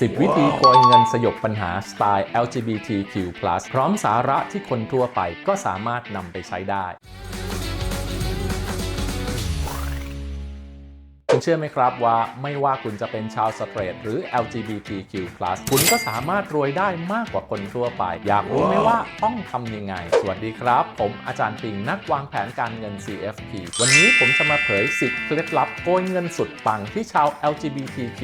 10 วิธีโกยเงินสยบปัญหาสไตล์ LGBTQ+ พร้อมสาระที่คนทั่วไปก็สามารถนำไปใช้ได้ คุณเชื่อไหมครับว่าไม่ว่าคุณจะเป็นชาวสเตรทหรือ LGBTQ+ คุณก็สามารถรวยได้มากกว่าคนทั่วไป อยากรู้ไหมว่าต้องทำยังไง สวัสดีครับ ผมอาจารย์ปิงนักวางแผนการเงิน CFP วันนี้ผมจะมาเผย10เคล็ดลับโกยเงินสุดปังที่ชาว LGBTQ+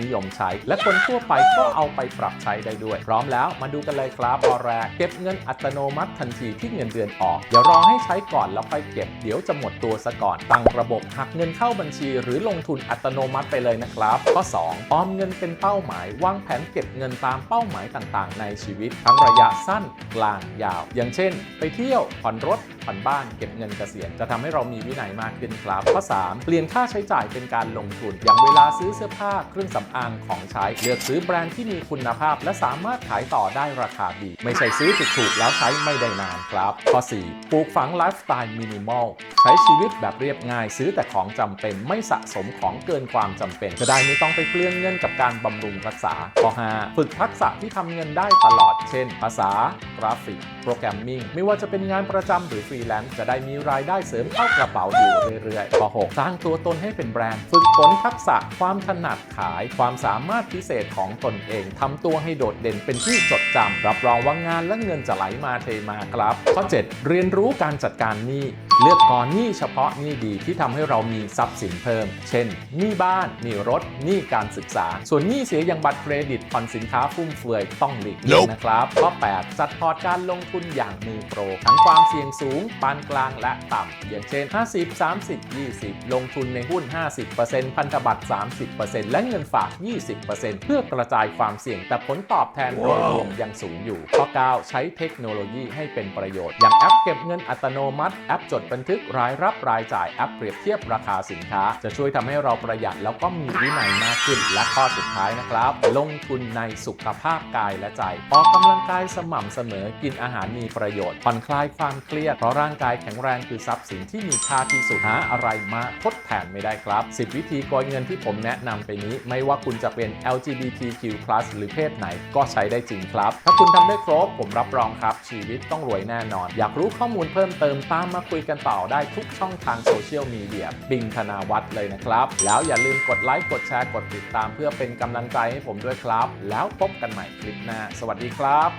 นิยมใช้ และคนทั่วไปก็เอาไปปรับใช้ได้ด้วย พร้อมแล้วมาดูกันเลยครับข้อแรกเก็บเงินอัตโนมัติทันทีที่เงินเดือนออกอย่ารอให้ใช้ก่อนแล้วค่อยเก็บเดี๋ยวจะหมดตัวซะก่อนตั้งระบบหักเงินเข้าบัญชีหรือลงทุนอัตโนมัติไปเลยนะครับ ข้อ 2 ออมเงินเป็นเป้าหมายวางแผนเก็บเงินตามเป้าหมายต่างๆ ในชีวิต ทั้งระยะสั้นกลางยาว อย่างเช่น ไปเที่ยวผ่อนรถผ่อนบ้านเก็บเงินเกษียณจะทำให้เรามีวินัยมากขึ้นครับข้อ 3 เปลี่ยนค่าใช้จ่ายเป็นการลงทุน อย่างเวลาซื้อเสื้อผ้าเครื่องสำอางของใช้ เลือกซื้อแบรนด์ที่มีคุณภาพ และสามารถขายต่อได้ราคาดี ไม่ใช่ซื้อถูกๆแล้วใช้ไม่ได้นานครับ ข้อ 4 ปลูกฝังไลฟ์สไตล์มินิมอลใช้ชีวิตแบบเรียบง่าย ซื้อแต่ของจำเป็นไม่สะสมของเกินความจำเป็น จะได้ไม่ต้องไปเปลืองเงินกับการบำรุงรักษาข้อ5ฝึกทักษะที่ทำเงินได้ตลอด เช่น ภาษากราฟิก โปรแกรมมิ่ง ไม่ว่าจะเป็นงานประจำหรือฟรีแลนซ์จะได้มีรายได้เสริมเข้ากระเป๋าอยู่เรื่อยๆข้อ6สร้างตัวตนให้เป็นแบรนด์ฝึกฝนทักษะความถนัดขายความสามารถพิเศษของตนเองทำตัวให้โดดเด่นเป็นที่จดจำรับรองว่างานและเงินจะไหลมาเทมาครับ ข้อ 7 เรียนรู้การจัดการหนี้ เลือกกรหนี้เฉพาะหนี้ดีที่ทำให้เรามีทรัพย์สินเพิ่ม เช่น หนี้บ้าน หนี้รถ หนี้การศึกษา ส่วนหนี้เสียอย่างบัตรเครดิตผ่อนสินค้าฟุ่มเฟือยต้องหลีกเลี่ยงนะครับ ข้อ 8 จัดพอร์ตการลงทุนอย่างมือโปรทั้งความเสี่ยงสูง ปานกลางและต่ำอย่างเช่น 50 30 20 ลงทุนในหุ้น 50%พันธบัตร 30%และเงินฝาก 20%เพื่อกระจายความเสี่ยงแต่ผลตอบแทนโดยรวมยังสูงอยู่ ข้อ 9 ใช้เทคโนโลยีให้เป็นประโยชน์ อย่างแอปเก็บเงินอัตโนมัติแอปจดบันทึกรายรับรายจ่ายแอปเปรียบเทียบราคาสินค้า จะช่วยทำให้เราประหยัดแล้วก็มีวินัยมากขึ้น และข้อสุดท้ายนะครับ ลงทุนในสุขภาพกายและใจ ออกกำลังกายสม่ำเสมอกินอาหารมีประโยชน์ผ่อนคลายความเครียด เพราะร่างกายแข็งแรงคือทรัพย์สินที่มีค่าที่สุดหาอะไรมาทดแทนไม่ได้ครับ 10 วิธีโกยเงินที่ผมแนะนำไปนี้ ไม่ว่าคุณจะเป็น LGBTQ+ หรือเพศไหนก็ใช้ได้จริงครับ ถ้าคุณทำได้ครบผมรับรองครับ ชีวิตต้องรวยแน่นอน อยากรู้ข้อมูลเพิ่มเติมตามมาคุยกันต่าได้ทุกช่องทางโซเชียลมีเดียบิงธนาวัฒน์เลยนะครับ แล้วอย่าลืมกดไลค์กดแชร์กดติดตาม เพื่อเป็นกำลังใจให้ผมด้วยครับ แล้วพบกันใหม่คลิปหน้า สวัสดีครับ